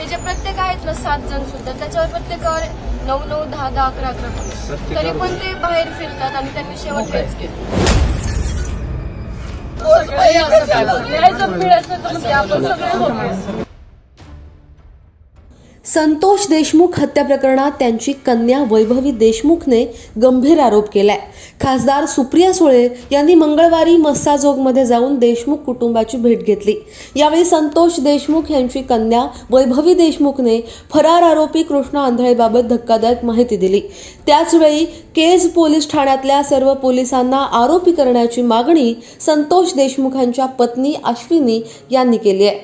हे जे प्रत्येक आहेत ना सात जण सुद्धा त्याच्यावर प्रत्येकावर नऊ नऊ दहा दहा अकरा अकरा. तरी पण ते बाहेर फिरतात आणि त्यांनी शेवट हेच केलं आपण सगळे. संतोष देशमुख हत्या प्रकरणात त्यांची कन्या वैभवी देशमुखने गंभीर आरोप केलाय. खासदार सुप्रिया सुळे यांनी मंगळवारी मस्साजोगमध्ये जाऊन देशमुख कुटुंबाची भेट घेतली. यावेळी संतोष देशमुख यांची कन्या वैभवी देशमुखने फरार आरोपी कृष्णा आंधळेबाबत धक्कादायक माहिती दिली. त्याचवेळी केज पोलीस ठाण्यातल्या सर्व पोलिसांना आरोपी करण्याची मागणी संतोष देशमुखांच्या पत्नी अश्विनी यांनी केली आहे.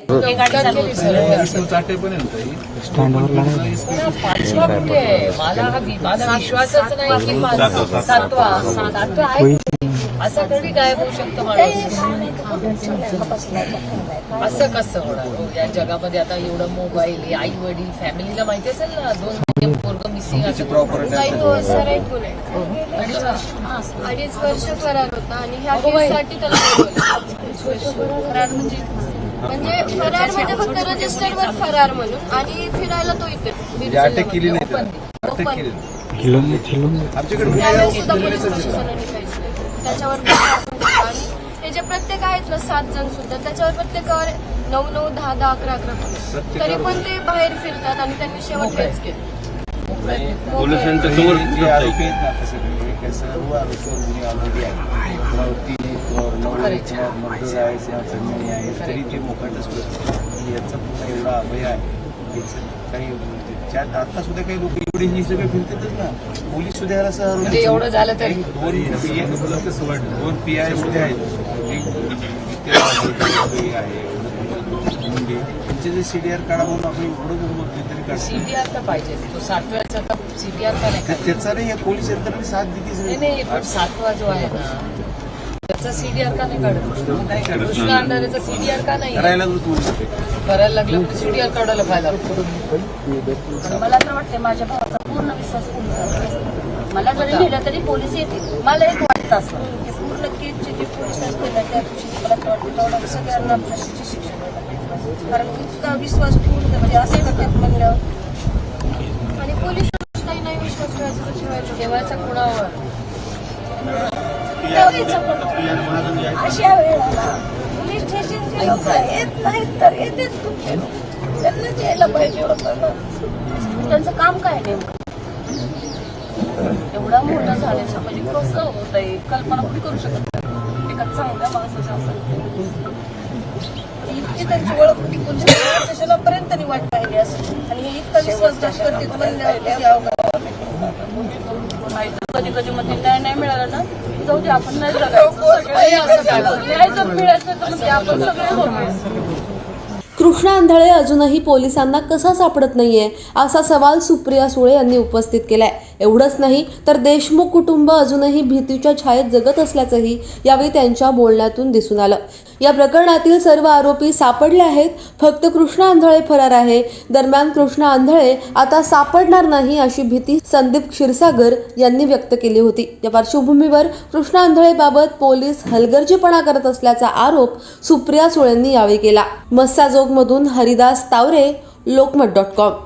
चाटे मला हा विश्वासच नाही की माझा असं कधी गायब होऊ शकतो माणूस असं कसं होणार या जगामध्ये आता एवढं मोबाईल आई वडील फॅमिलीला माहिती असेल ना दोन महिने पोरग मिसिंग असं अडीच वर्ष फरार होता आणि ह्या साठी त्याला फरार म्हणजे म्हणजे फरार म्हणजे फक्त रजिस्टरवर फरार म्हणून आणि फिरायला तो इथे अटक केली नाही त्याला. जिल्ह्यामध्ये. अटक Open. केली आमच्याकडे त्यावेळेस सुद्धा पोलीस प्रशासनाने काहीच नाही त्याच्यावर. आणि हे जे प्रत्येक आहेत ना सात जण सुद्धा त्याच्यावर प्रत्येकावर नऊ नऊ दहा दहा अकरा अकरा पोलीस. तरी पण ते बाहेर फिरतात आणि त्यांनी शेवट हेच केलं पोलिसांच्या समोर जे आरोपी आहेत ना आता सगळे सर्व आरोपीवर गुन्हे ऑलरेडी आहे कुणावरती मर्डर आहे किंवा संजय आहे तरी ते मोकाटच याचा पुन्हा एवढा अभय आहे काही त्यात आता सुद्धा काही लोक एवढे ही सगळे फिरतातच ना पोलीस सुद्धा याला म्हणजे एवढं झालं तरी दोन PI दोन पी आय सुद्धा आहेत त्यांचे जे सीडीआर काढा म्हणून आपण एवढं बोलतोय तरी काढतो सीबीआर का पाहिजे तो सातव्याचा का सीबीआर का नाही तर? त्याचा नाही पोलीस यंत्रणेने साथ दिली नाही सातवा जो आहे ना त्याचा सीडीआर का नाही काढत? कृष्ण अंधारेचा सीडीआर का नाही? करायला लागलं सीडीआर काढायला पाहिजे मला तर वाटते माझ्या भावाचा पूर्ण विश्वास पोलिसांवर मला जरी नेलं तरी पोलीस येतील. मला एक वाटतं असं की पूर्ण केसचे जे पोलीस असतील ना त्या दिवशी मला तर वाटतं तेवढं सगळ्यांना फाशीची शिक्षा द्यायला पाहिजे. कारण इतका विश्वास ठेवून म्हणजे असं करतात म्हणल्यावर. आणि पोलीस काही नाही विश्वास ठेवायचा ठेवायचा कुणावर? अशा वेळेला पोलीस स्टेशनचे लोक येत नाहीत तर येतेच तुमचे लोक. यायला पाहिजे होतं ना त्यांचं काम काय नेमकं एवढा मोठा झाल्याचं म्हणजे कसं होत आहे कल्पना कुठे करू शकत नाही. एका चांगल्या माणसाच्या असं इतकी त्यांची ओळख होती पोलीस स्टेशनापर्यंत त्यांनी वाट पाहिली असं आणि इतका विश्वास करतील म्हणल्यावर कधी कधी मध्ये न्याय नाही मिळाला ना जाऊ दे आपण नाही जगायचं न्याय जर मिळायचं तर म्हणजे आपण सगळे होतो कृष्णा आंधळे अजूनही पोलिसांना कसा सापडत नाहीये असा सवाल सुप्रिया सुळे यांनी उपस्थित केलाय. एवढंच नाही तर देशमुख कुटुंब अजूनही भीतीच्या छायेत जगत असल्याचंही यावेळी त्यांच्या बोलण्यातून दिसून आलं. या प्रकरणातील सर्व आरोपी सापडले आहेत फक्त कृष्णा आंधळे फरार आहे. दरम्यान कृष्णा आंधळे आता सापडणार नाही अशी भीती संदीप क्षीरसागर यांनी व्यक्त केली होती. या पार्श्वभूमीवर कृष्णा आंधळेबाबत पोलीस हलगर्जीपणा करत असल्याचा आरोप सुप्रिया सुळेंनी यावेळी केला. मस्साजो मस्साजोगमधून हरिदास तावरे लोकमत डॉट कॉम